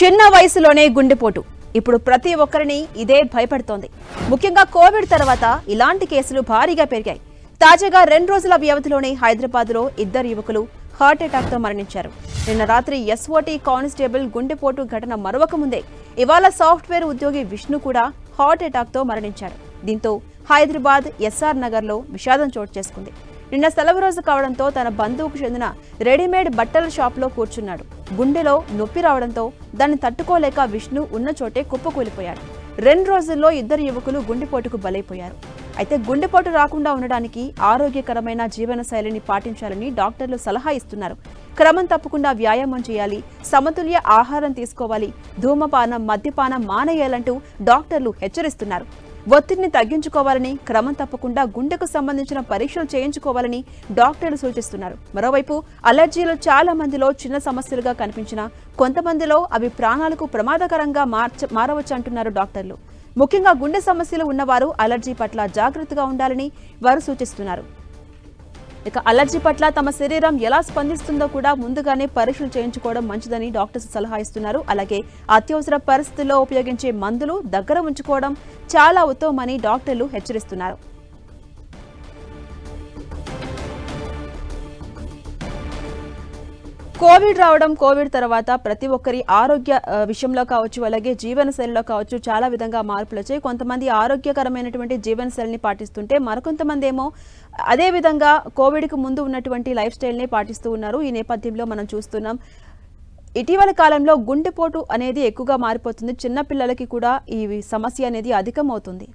చిన్న వయసులోనే గుండెపోటు. ఇప్పుడు ప్రతి ఒక్కరిని ఇదే భయపడుతోంది. ముఖ్యంగా కోవిడ్ తర్వాత ఇలాంటి కేసులు భారీగా పెరిగాయి. తాజాగా రెండు రోజుల వ్యవధిలోనే హైదరాబాద్లో ఇద్దరు యువకులు హార్ట్ అటాక్తో మరణించారు. నిన్న రాత్రి ఎస్ఓటీ కానిస్టేబుల్ గుండెపోటు ఘటన మరొక ముందే ఇవాళ సాఫ్ట్వేర్ ఉద్యోగి విష్ణు కూడా హార్ట్ అటాక్తో మరణించాడు దీంతో హైదరాబాద్ ఎస్ఆర్ నగర్లో విషాదం చోటు చేసుకుంది. నిన్న సెలవు రోజు కావడంతో తన బంధువుకు చెందిన రెడీమేడ్ బట్టల షాప్లో కూర్చున్నాడు. గుండెలో నొప్పి రావడంతో దాన్ని తట్టుకోలేక విష్ణు ఉన్న చోటే కుప్పకూలిపోయాడు. రెండు రోజుల్లో ఇద్దరు యువకులు గుండెపోటుకు బలైపోయారు. అయితే గుండెపోటు రాకుండా ఉండడానికి ఆరోగ్యకరమైన జీవన శైలిని పాటించాలని డాక్టర్లు సలహా ఇస్తున్నారు. క్రమం తప్పకుండా వ్యాయామం చేయాలి సమతుల్య ఆహారం తీసుకోవాలి ధూమపానం మద్యపానం మానేయాలంటూ డాక్టర్లు హెచ్చరిస్తున్నారు. ఒత్తిడిని తగ్గించుకోవాలని క్రమం తప్పకుండా గుండెకు సంబంధించిన పరీక్షలు చేయించుకోవాలని డాక్టర్లు సూచిస్తున్నారు. మరోవైపు అలర్జీలు చాలా మందిలో చిన్న సమస్యలుగా కనిపించినా కొంతమందిలో అవి ప్రాణాలకు ప్రమాదకరంగా మార్చ మారవచ్చు అంటున్నారు డాక్టర్లు. ముఖ్యంగా గుండె సమస్యలు ఉన్నవారు అలర్జీ పట్ల జాగ్రత్తగా ఉండాలని వారు సూచిస్తున్నారు. ఇక అలర్జీ పట్ల తమ శరీరం ఎలా స్పందిస్తుందో కూడా ముందుగానే పరీక్షలు చేయించుకోవడం మంచిదని డాక్టర్స్ సలహా ఇస్తున్నారు. అలాగే అత్యవసర పరిస్థితుల్లో ఉపయోగించే మందులు దగ్గర ఉంచుకోవడం చాలా ఉత్తమమని డాక్టర్లు హెచ్చరిస్తున్నారు. కోవిడ్ రావడం కోవిడ్ తర్వాత ప్రతి ఒక్కరి ఆరోగ్య విషయంలో కావచ్చు అలాగే జీవనశైలిలో కావచ్చు చాలా విధంగా మార్పులు వచ్చాయి కొంతమంది ఆరోగ్యకరమైనటువంటి జీవనశైలిని పాటిస్తుంటే మరికొంతమంది ఏమో అదే విధంగా కోవిడ్కి ముందు ఉన్నటువంటి లైఫ్ స్టైల్ని పాటిస్తూ ఉన్నారు. ఈ నేపథ్యంలో మనం చూస్తున్నాం ఇటీవల కాలంలో గుండెపోటు అనేది ఎక్కువగా మారిపోతుంది. చిన్నపిల్లలకి కూడా ఈ సమస్య అనేది అధికమవుతుంది.